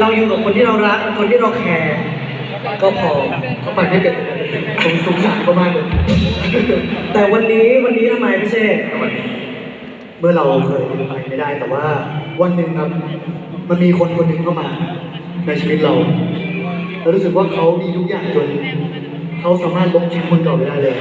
เราอยู่กับคนที่เรารัก คนที่เราแคร์ก็พอเขาไปไม่เป็นผมสงสารเขามากเลยแต่วันนี้วันนี้ทำไมพี่เชษเมื่อเราเคยไปไม่ได้ แต่ว่าวันหนึ่งครับมันมีคนคนหนึ่งเข้ามา ในชีวิตเราเรารู้สึกว่าเขามีทุกอย่างจนเขาสามารถลบชีวิตคนเก่าไปได้เลย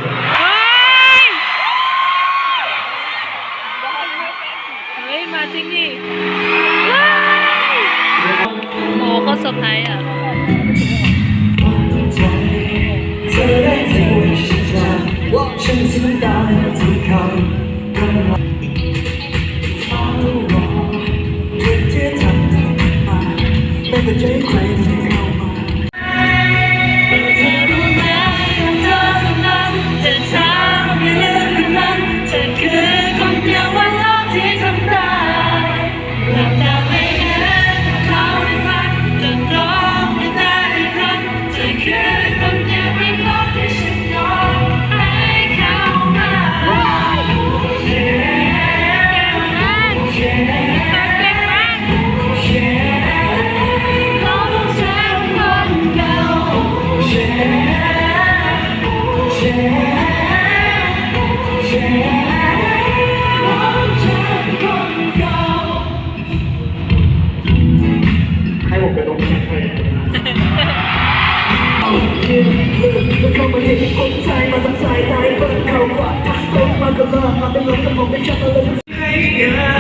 อ้เซอร์ไพรส์อะเธอ ผมไปลงแข่งให้เข้ามาเห็นคนใจมาทางสายตายเปิดเขาขวาทักตรงมาก็เลิกมาเป็นลมกับผมเป็นชักเลยเธอมีฉัน